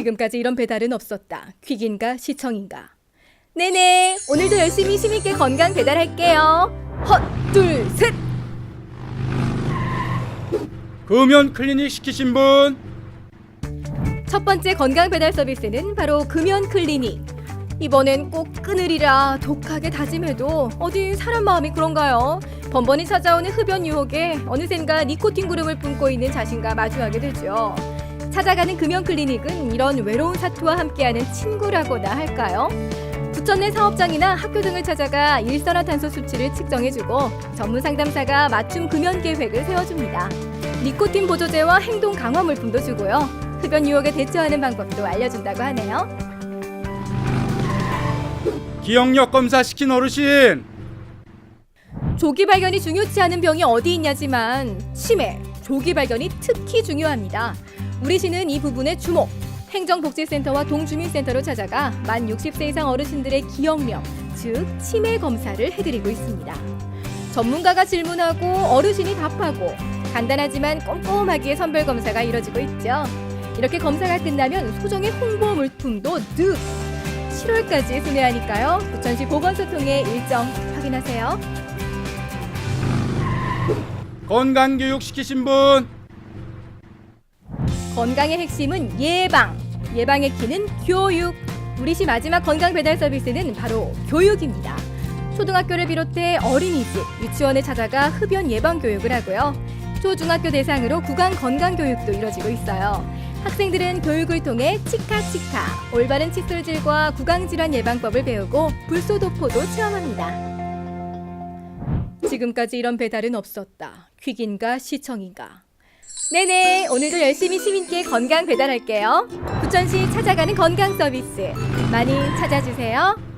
지금까지 이런 배달은 없었다. 퀵인가 시청인가. 네네. 오늘도 열심히 힘있게 건강 배달할게요. 헛, 둘, 셋. 금연 클리닉 시키신 분 첫 번째 건강 배달 서비스는 바로 금연 클리닉. 이번엔 꼭 끊으리라 독하게 다짐해도 어디 사람 마음이 그런가요? 번번이 찾아오는 흡연 유혹에 어느샌가 니코틴 구름을 뿜고 있는 자신과 마주하게 되죠. 찾아가는 금연 클리닉은 이런 외로운 사투와 함께하는 친구라고나 할까요? 부천 내 사업장이나 학교 등을 찾아가 일산화탄소 수치를 측정해주고 전문 상담사가 맞춤 금연 계획을 세워줍니다. 니코틴 보조제와 행동 강화 물품도 주고요. 흡연 유혹에 대처하는 방법도 알려준다고 하네요. 기억력 검사 시킨 어르신 조기 발견이 중요치 않은 병이 어디 있냐지만 치매, 조기 발견이 특히 중요합니다. 우리 시는 이 부분에 주목. 행정복지센터와 동주민센터로 찾아가 만 60세 이상 어르신들의 기억력, 즉 치매 검사를 해드리고 있습니다. 전문가가 질문하고 어르신이 답하고 간단하지만 꼼꼼하게 선별 검사가 이뤄지고 있죠. 이렇게 검사가 끝나면 소정의 홍보 물품도 득 7월까지 순회하니까요. 부천시 보건소통의 일정 확인하세요. 건강 교육 시키신 분 건강의 핵심은 예방. 예방의 키는 교육. 우리 시 마지막 건강 배달 서비스는 바로 교육입니다. 초등학교를 비롯해 어린이집, 유치원에 찾아가 흡연 예방 교육을 하고요. 초중학교 대상으로 구강 건강 교육도 이뤄지고 있어요. 학생들은 교육을 통해 치카치카, 올바른 칫솔질과 구강 질환 예방법을 배우고 불소도포도 체험합니다. 지금까지 이런 배달은 없었다. 퀵인가 시청인가. 네네, 오늘도 열심히 시민께 건강 배달할게요. 부천시 찾아가는 건강 서비스 많이 찾아주세요.